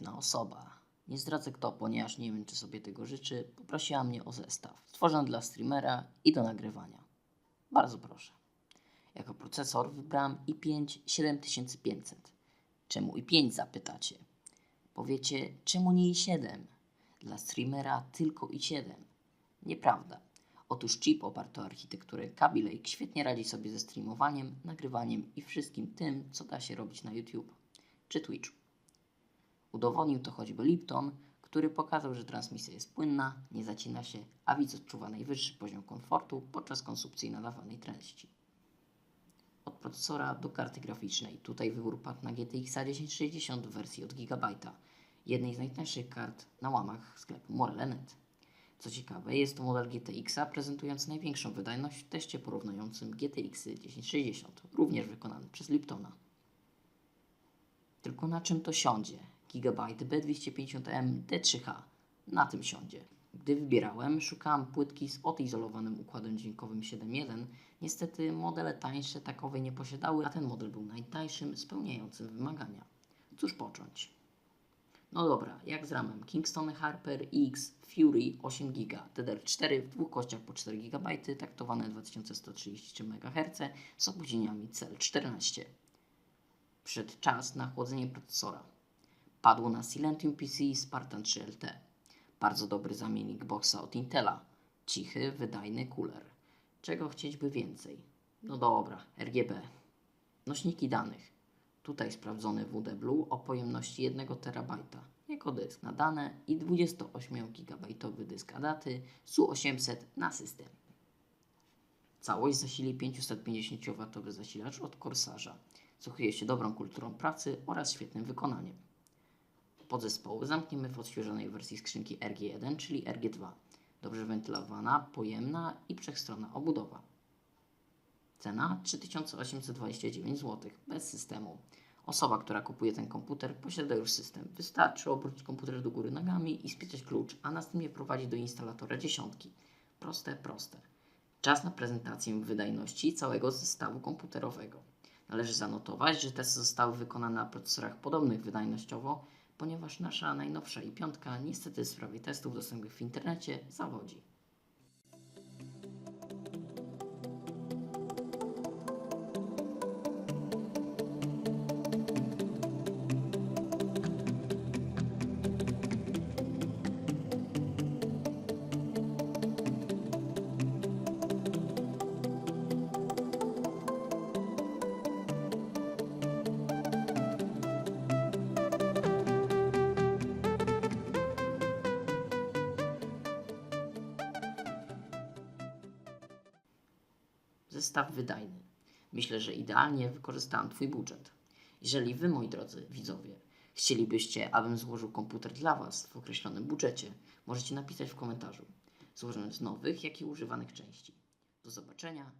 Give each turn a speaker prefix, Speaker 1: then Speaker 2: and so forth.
Speaker 1: pewna osoba. Nie zdradzę kto, ponieważ nie wiem, czy sobie tego życzy. Poprosiła mnie o zestaw stworzony dla streamera i do nagrywania. Bardzo proszę. Jako procesor wybrałem i5 7500. Czemu i5 zapytacie? Powiecie, czemu nie i7? Dla streamera tylko i7. Nieprawda. Otóż chip oparty o architekturę Kaby Lake świetnie radzi sobie ze streamowaniem, nagrywaniem i wszystkim tym, co da się robić na YouTube czy Twitchu. Udowodnił to choćby Lipton, który pokazał, że transmisja jest płynna, nie zacina się, a widz odczuwa najwyższy poziom komfortu podczas konsumpcji nadawanej treści. Od procesora do karty graficznej. Tutaj wybór na GTX 1060 w wersji od GB, jednej z najtańszych kart na łamach sklepu Morele.net. Co ciekawe, jest to model GTX prezentujący największą wydajność w teście porównującym GTX 1060, również wykonany przez Liptona. Tylko na czym to siądzie? Gigabyte B250M D3H. Na tym siądzie. Gdy wybierałem, szukałem płytki z odizolowanym układem dźwiękowym 7.1. Niestety modele tańsze takowej nie posiadały, a ten model był najtańszym, spełniającym wymagania. Cóż począć? No dobra, jak z ramem Kingston Harper X Fury 8 GB DDR4 w dwóch kościach po 4 GB, taktowane 2133 MHz z opóźnieniami CL14. Przyszedł czas na chłodzenie procesora. Padło na Silentium PC Spartan 3 LT. Bardzo dobry zamiennik boxa od Intela. Cichy, wydajny cooler. Czego chcieć by więcej? No dobra, RGB. Nośniki danych. Tutaj sprawdzony WD Blue o pojemności 1 TB jako dysk na dane i 28 GB dysk ADATY SU800 na system. Całość zasili 550W zasilacz od Corsarza. Cechuje się dobrą kulturą pracy oraz świetnym wykonaniem. Podzespoły zamkniemy w odświeżonej wersji skrzynki RG1, czyli RG2. Dobrze wentylowana, pojemna i wszechstronna obudowa. Cena 3829 zł, bez systemu. Osoba, która kupuje ten komputer, posiada już system. Wystarczy obrócić komputer do góry nogami i spisać klucz, a następnie prowadzić do instalatora dziesiątki. Proste, proste. Czas na prezentację wydajności całego zestawu komputerowego. Należy zanotować, że testy zostały wykonane na procesorach podobnych wydajnościowo, ponieważ nasza najnowsza i piątka niestety w sprawie testów dostępnych w internecie zawodzi. Zestaw wydajny. Myślę, że idealnie wykorzystałem Twój budżet. Jeżeli Wy, moi drodzy widzowie, chcielibyście, abym złożył komputer dla Was w określonym budżecie, możecie napisać w komentarzu, złożąc nowych, jak i używanych części. Do zobaczenia